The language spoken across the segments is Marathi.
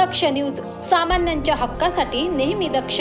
दक्ष न्यूज सामान्यांच्या हक्कासाठी नेहमी दक्ष.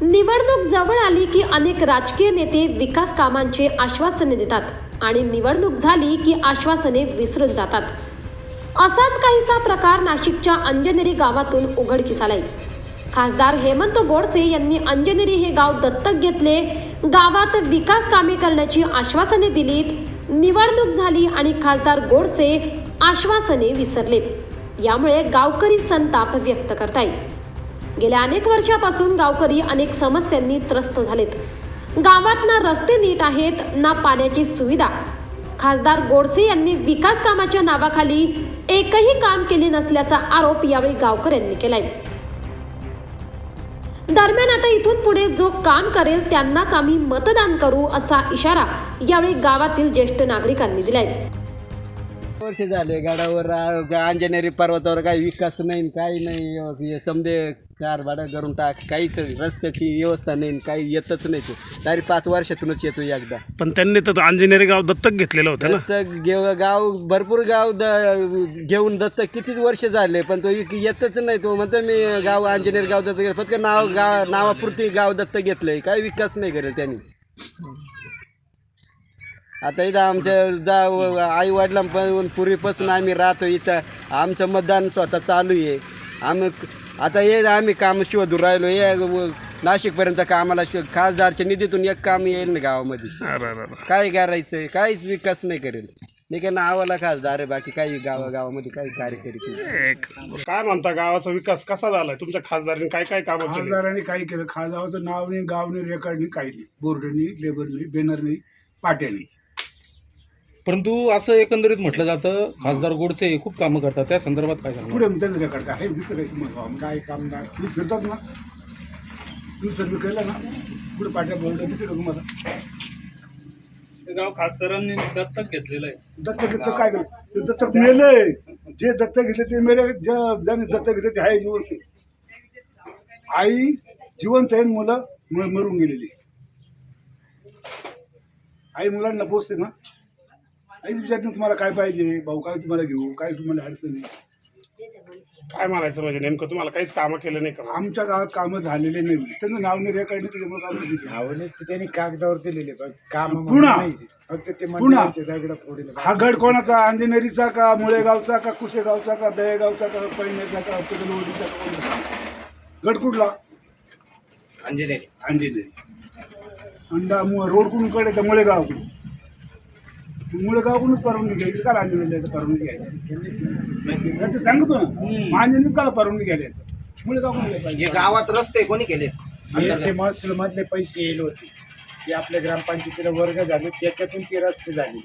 निवडणूक जवळ आली की अनेक राजकीय नेते विकास कामांचे आश्वासने देतात. आणि निवडणूक झाली की आश्वासने विसरून जातात. असाच काहीसा प्रकार नाशिकच्या अंजनेरी गावातून उघडकीस आलाय. खासदार हेमंत गोडसे यांनी अंजनेरी हे गाव दत्तक घेतले गावात विकास कामे करण्याची आश्वासने दिलीत निवडणूक झाली आणि खासदार गोडसे आश्वासने विसरले. यामुळे गावकरी संताप व्यक्त करतायत. गेल्या अनेक वर्षापासून गावकरी अनेक समस्यांनी त्रस्त झालेत. गावात ना रस्ते नीट आहेत ना पाण्याची सुविधा. खासदार गोडसे यांनी विकास कामाच्या नावाखाली एकही काम केले नसल्याचा आरोप यावेळी गावकऱ्यांनी केलाय. दरम्यान आता इथून पुढे जो काम करेल त्यांनाच आम्ही मतदान करू असा इशारा यावेळी गावातील ज्येष्ठ नागरिकांनी दिलाय. वर्ष झाले गडावर अंजनेरी पर्वतावर काही विकास नाही काही नाही. समजे कार भाडं करून टाक काहीच रस्त्याची व्यवस्था नाही काही येतच नाही ते. तरी पाच वर्षातूनच येतो एकदा. पण त्यांनी तर अंजनेरी गाव दत्तक घेतलेलं होतं ना? दत्तक गाव भरपूर गाव द घेऊन दत्तक कितीच वर्ष झाले पण तो येतच नाही. तो म्हणतो मी गाव अंजनेरी गाव दत्तक फक्त नाव गाव नावापुरती गाव दत्तक घेतलंय. काही विकास नाही करेल त्यांनी. आता इथं आमच्या जा आई वडिलांपासून पूर्वीपासून आम्ही राहतो इथं. आमचं मतदान स्वतः चालू आहे. आम्ही आता हे आम्ही काम शोधून राहिलो. हे नाशिकपर्यंत कामाला शो खासदारच्या निधीतून एक काम येईल ना गावामध्ये. काय करायचं काहीच विकास नाही करेल. नाही का नावाला खासदार आहे बाकी काही गावा गावामध्ये काही कार्य करीत काय म्हणता गावाचा विकास कसा झालाय? तुमच्या खासदारांनी काय काय कामं केली? खासदारांनी काही केलं. खासदाराचं नाव नाही गाव नाही रेकॉर्ड नाही काही नाही. बोर्ड नाही लेबर नाही बॅनर नाही पाट्या नाही. परंतु असं एकंदरीत म्हटलं जातं खासदार गोडसे खूप कामं करतात. त्या संदर्भात काय सांगणार? पुढे त्यांचं काय आहे काही तुम्हाला गावामध्ये? काय काम नाही. तुम्ही फिरतात ना. तुम्ही सर्व केलं ना पुढे पाट्या दिसतं का तुम्हाला? गाव खासदारांनी दत्तक घेतलेलं आहे. दत्तक घेतलं काय केलं? ते दत्तक मेले. जे दत्तक घेतले ते मेले. ज्या- ज्याने दत्तक घेतले ते आहे जिवंत. आहे. आई जिवंत आहे आणि मुलं म- मरून गेलेली. आई मुलांना पोचते ना. आई विचारते तुम्हाला काय पाहिजे भाऊ काय तुम्हाला घेऊ काय तुम्हाला अडचण आहे काय म्हणायचं म्हणजे नेमकं तुम्हाला काहीच कामं केलं नाही का आमच्या गावात कामं झालेले नाही त्यांचं नाव नाही रेकॉर्ड नाही त्याच्यामुळे काम नाही केलं. त्यांनी कागदावर दिलेले पण काम पुन्हा. नाही ते. फक्त ते पुन्हा. मंदिराचे दगड फोडले हा गड कोणाचा अंजनेरीचा का मुळेगावचा का कुशेगावचा का दहेगावचा का पैण्याचा का कुदलवडीचा का कोणाचा? गड कुठला अंजनेरी अंजनेरी अंडा रोड कुठून कडे तर मुळेगाव मुळेगावकडूनच परवानगी घ्यायची काल अंजनेरीला यायचं परवानगी घ्यायची. ते सांगतो ना अंजनेरीत काल परवानगी घ्यायला यायचं मुळेगाव कुठे पाहिजे. गावात रस्ते कोणी केले ते महसूल मधले पैसे येईल होते. ते आपल्या ग्रामपंचायतीला वर्ग झाले त्याच्यातून ते रस्ते झाले.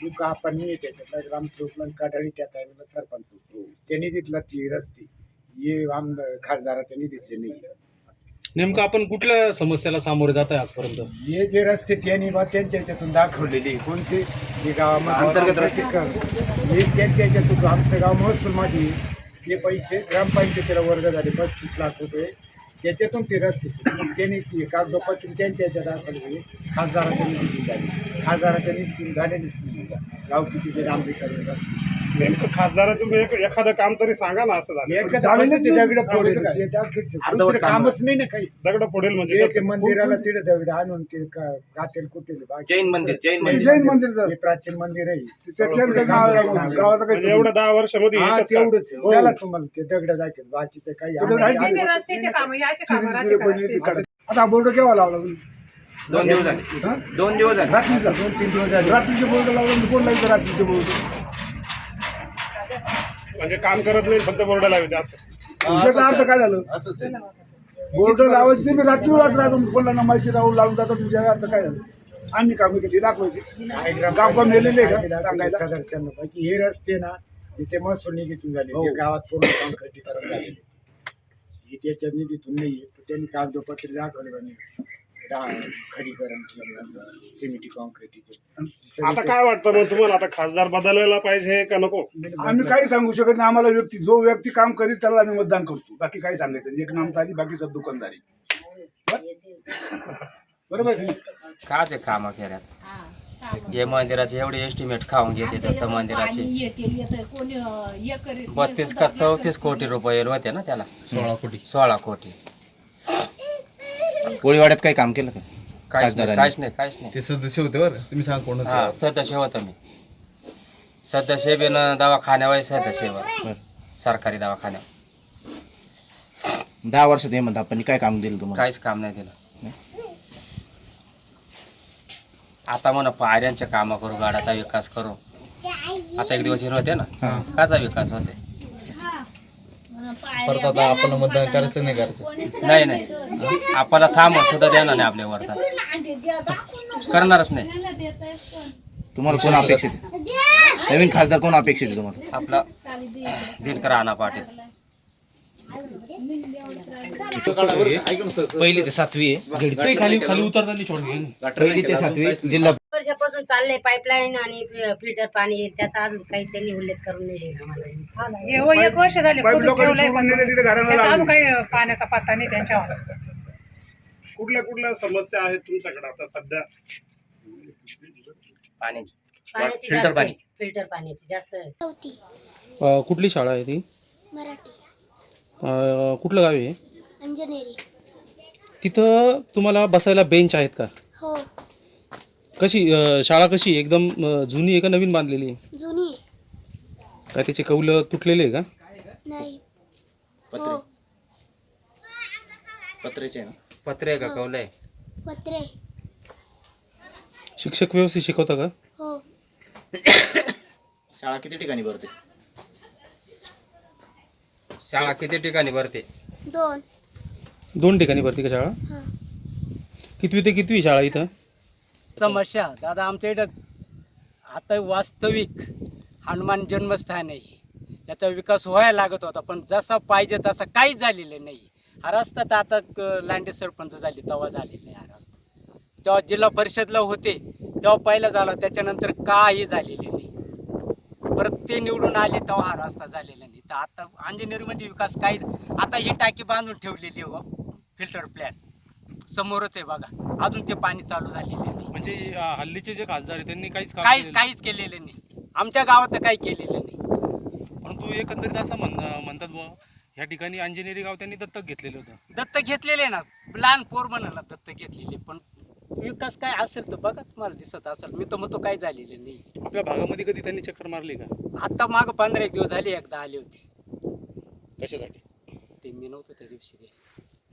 तू का आपण नाही त्याच्यातला? ग्रामसेवकला काटाळी त्या टायमाला सरपंच होतो. त्यांनी तिथला ती रस्ते. हे आमदार खासदाराच्या निधीतले नाही. नेमकं आपण कुठल्या समस्याला सामोरे जात आहे आजपर्यंत? हे जे रस्ते त्यांनी बा त्यांच्या ह्याच्यातून दाखवलेले कोणते? हे गावामध्ये अंतर्गत रस्ते. हे त्यांच्या ह्याच्यातून आमचं गाव महसूलमध्ये ते पैसे ग्रामपंचायतीला वर्ग झाले पस्तीस लाख रुपये. त्याच्यातून ते रस्ते. त्यांनी ते कागदोपत्री त्यांच्या ह्याच्यात दाखवले खासदाराच्या निधीतून झाले. खासदाराच्या निधीतून झालेलीच नाही गावकीचे जे डांबरीकरण रस्ते. नेमकं खासदाराचं एक- एखादं काम तरी सांगा ना असं झालं. नाही. दगड फोडले ते दाखवायचं. दुसरं कामच नाही ना काही. दगड फोडेल म्हणजे ते- कसं? ते मंदिराला तिथे दगड आणून ते का- काटेल कुटेल बाकी- जैन मंदिर जैन ते मंदिर. जैन मंदिरचं. हे प्राचीन मंदिर आहे. त्यांचं गाव- गावाचं काही म्हणजे एवढं दहा वर्षामध्ये हा एकच काम. तेवढंच हो. तुम्हाला ते दगड दाखवेल. बाकीचं काही दगड आम्ही- आहे. आम्ही- रस्त्याचे काम याचे काम चिरी- चिरी पडली ती काढत. आता बोर्ड केव्हा लावला तुम्ही? दोन दिवस झाले. हा? दोन दिवस झाले. रात्रीचा. दोन तीन दिवस झाले. रात्रीचे बोर्ड लावलं कोण लावायचं रात्रीचे बोर्ड? म्हणजे काम करत नाही फक्त बोर्ड लावायचे असं. याचा अर्थ काय झालं? बोर्ड लावायचे ते मी रात्री रात्र राहतो कोणाला माहिती राहून लावून जातो तुमच्या अर्थ काय झालं? आम्ही कामं केली दाखवायची? काही गाव का? मेलेले का सांगायला. हे रस्ते ना इथे महसूल निधीतून झाले हो. हे गावात पूर्ण काँक्रिटीकरण झालेले. हे त्याच्या निधीतून नाही त्यांनी कागदोपत्री दाखवले म्हणे. डा- खडीकरण केलं असं सिमेंटी कॉन्क्रीटीचे आता काय वाटतं मग तुम्हाला? आता खासदार बदलायला पाहिजे का नको? आम्ही काही सांगू शकत नाही. आम्हाला व्यक्ती जो व्यक्ती काम करीत त्याला आम्ही मतदान करतो. बाकी काही सांगायचं नाही. एक नामचारी बाकी सब दुकानदारी. बरोबर? आहे? काच आहे कामं केल्यात. हे मंदिराचे एवढे एस्टिमेट खाऊन घेते दत्त मंदिराचे. बत्तीस का चौतीस कोटी रुपये होते ना त्याला? सोळा कोटी. सोळा कोटी. कोळीवाड्यात काही काम केलं का? काहीच नाही काहीच नाही काहीच नाही. ते सदस्य होते बरं. तुम्ही सांग कोण हा सदस्य होतो मी. सदस्य बिन दवाखान्यावर सदस्य वर सरकारी दवाखान्यावर. दहा वर्षात हे म्हणतात आपण काय काम दिलं तुम्हाला? काहीच काम नाही दिलं. आता म्हणा पायऱ्यांचे काम करू गाडाचा विकास करू. आता एक दिवस हिरो होते ना? काचा विकास होते? परत आता आपण मतदान करायचं नाही करायचं? नाही नाही. आपल्याला थांब सुद्धा देणार नाही आपल्या वर्धात करणारच नाही. तुम्हाला कोण अपेक्षित? आहे? नवीन खासदार कोण अपेक्षित आहे तुम्हाला? आपला दिनकर आणा पाटील. पहिली ते सातवी आहे. ते खाली खाली उतरताना पहिली ते सातवी जिल्हा वर्षापासून चाललंय पाईपलाईन आणि फिल्टर पाणी त्याचा अजून काही त्यांनी उल्लेख करून नाही दिला मला हो एक वर्ष झाले पाईप खोदून लोकांनी ठेवलंय सोडून दिले तिथे घराला त्याचा अजून. काही पाण्याचा पत्ता नाही त्यांच्यावर. कुठल्या कुठल्या समस्या आहेत तुमच्याकडे आता सध्या? पाण्याची. पाण्याची फिल्टर जास्त पाणी. फिल्टर पाण्याची जास्त अं, कुठली शाळा आहे ती? मराठी. अं, कुठलं गाव आहे अंजनेरी. तिथं तुम्हाला बसायला बेंच आहेत का? कशी अं, शाळा कशी? आहे? एकदम अं, जुनी आहे का नवीन बांधलेली आहे? जुनी काय त्याचे कौलं तुटलेले आहे का? नाही. पत्रेचे ना? पत्रे का कौलय पत्रे. शिक्षक व्यवस्थित शिकवता का? हो. शाळा किती ठिकाणी भरते? शाळा किती ठिकाणी भरते? दोन. दोन ठिकाणी भरती का शाळा? हा. कितवी ते कितवी शाळा इथं? समस्या. दादा आमच्या इथं आता वास्तविक हनुमान जन्मस्थान आहे. याचा विकास व्हायला लागत होता पण जसा पाहिजे तसा काहीच झालेलं नाही. हा रस्ता तर आता क- लांडे सरपंच झाले तेव्हा झालेला आहे हा रस्ता. तेव्हा जिल्हा परिषदला होते तेव्हा पहिला झाला त्याच्यानंतर काही झालेले नाही. परत ते निवडून आले तेव्हा हा रस्ता झालेला नाही. तर आता अंजनेरीमध्ये विकास काही आता ही टाकी बांधून ठेवलेली आहे हो फिल्टर प्लॅन समोरच आहे बघा अजून ते पाणी चालू झालेले आहे. म्हणजे अं, हल्लीचे जे खासदार आहेत त्यांनी काहीच काम काहीच केलेलं काहीच केलेलं नाही. आमच्या गावात तर काही केलेलं नाही. नाही. परंतु एकंदरीत असं म्हण म्हणतात बुवा ह्या ठिकाणी अंजनेरी गाव त्यांनी दत्तक घेतलेलं होतं. दत्तक घेतलेले ना. लहान पोर म्हणाला दत्तक घेतलेले पण विकास काय असेल तर बघा तुम्हाला दिसत असेल. मी तर म्हणतो काही झालेलं नाही. आपल्या भागामध्ये कधी त्यांनी चक्कर मारली का? आता माग पंधरा एक दिवस झाले एकदा आले होते. कशासाठी? ते मी नव्हतो त्या दिवशी ते.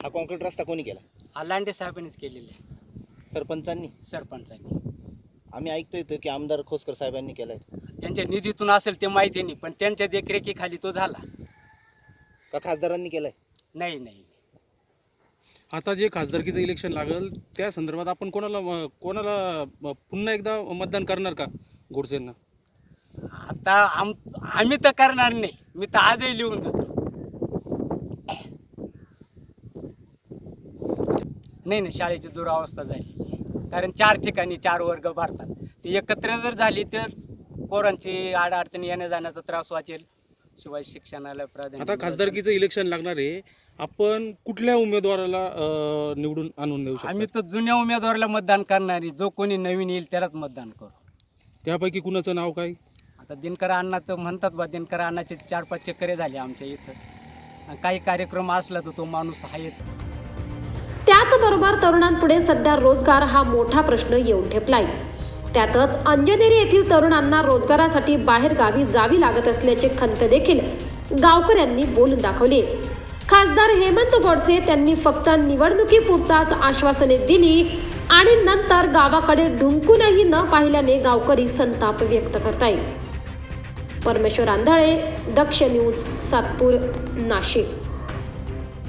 हा कॉन्क्रीट रस्ता कोणी केला? हा लांडे साहेबांनीच केलेले आहे. सरपंचांनी? सरपंचांनी. आम्ही ऐकतो इथं की आमदार खोसकर साहेबांनी केलाय. त्यांच्या निधीतून असेल ते माहिती नाही पण त्यांच्या देखरेखीखाली तो झाला. का खासदारांनी केलाय? नाही नाही. आता जे खासदारकीचं इलेक्शन लागल त्या संदर्भात आपण कोणाला अं, कोणाला अं, पुन्हा एकदा मतदान करणार का गोडसेंना? आता आम आम्ही तर करणार नाही. मी तर आजही लिहून देतो. नाही नाही शाळेची दुरावस्था आहे कारण चार ठिकाणी चार वर्ग भरतात. ते एकत्र जर झाली तर पोरांची आडअडचणी येण्या जाण्याचा त्रास वाचेल. शिवाय शिक्षणाला प्राधान्य आता. खासदारकीचं इलेक्शन लागणार आहे. आपण कुठल्या उमेदवाराला अं, निवडून आणून देऊ आम्ही शकतो तर जुन्या उमेदवाराला मतदान करणारी जो कोणी नवीन येईल त्यालाच मतदान करू. त्यापैकी कुणाचं नाव काय? आता दिनकर अण्णा तर म्हणतात बा दिनकर अण्णाचे चार पाच चक्करे झाले आमच्या इथं. आणि काही कार्यक्रम असला तर तो माणूस आहेच त्याचबरोबर तरुणांपुढे सध्या रोजगार हा मोठा प्रश्न येऊन ठेपलाय. त्यातच अंजनेरी येथील तरुणांना रोजगारासाठी बाहेर गावी जावी लागत असल्याचे खंत देखील गावकऱ्यांनी बोलून दाखवले. खासदार हेमंत गोडसे त्यांनी फक्त निवडणुकीपुरताच आश्वासने दिली आणि नंतर गावाकडे ढुंकूनही न पाहिल्याने गावकरी संताप व्यक्त करतायत. परमेश्वर आंधळे दक्ष न्यूज सातपूर नाशिक.